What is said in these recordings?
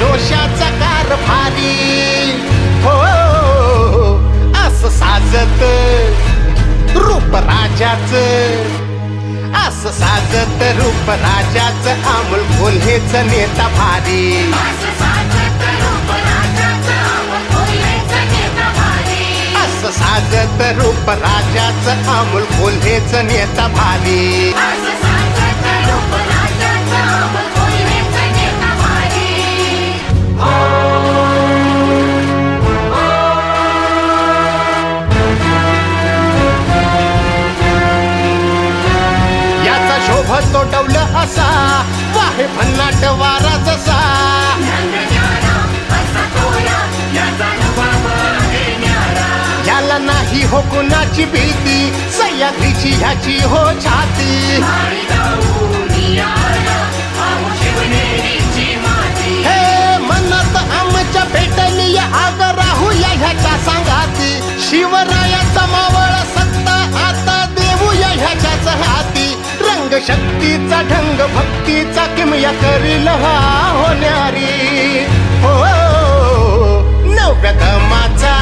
जोशाचा कारभारी हो अस साजत रूप राजाच. अस साजत रूप राजाच अमोल कोल्हेच नेता भारी. अस साजत रूप राजाच अमोल कोल्हेच नेता भारी. तो डवलं असा. वाहे भन्नाट वारा जसा. याला नाही हो कुणाची भीती. सह्याद्रीची ह्याची हो छाती. हे म्हणत आमच्या भेटणी आग राहूया ह्याच्या सांगाती. शिवरायाचा मावळ शक्तीचा ढंग भक्तीचा किमया करील हा होणारी हो नव्या दमाचा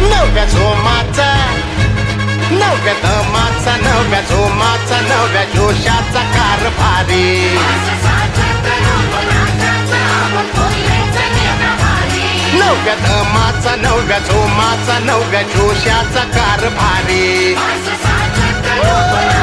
नव्या झोमाचा नव्या दमाचा नव्या झोमाचा नव्या जोशाचा कारभारी नव्या दमाचा नव्या झोमाचा नव्या जोशाचा कारभारी Bye.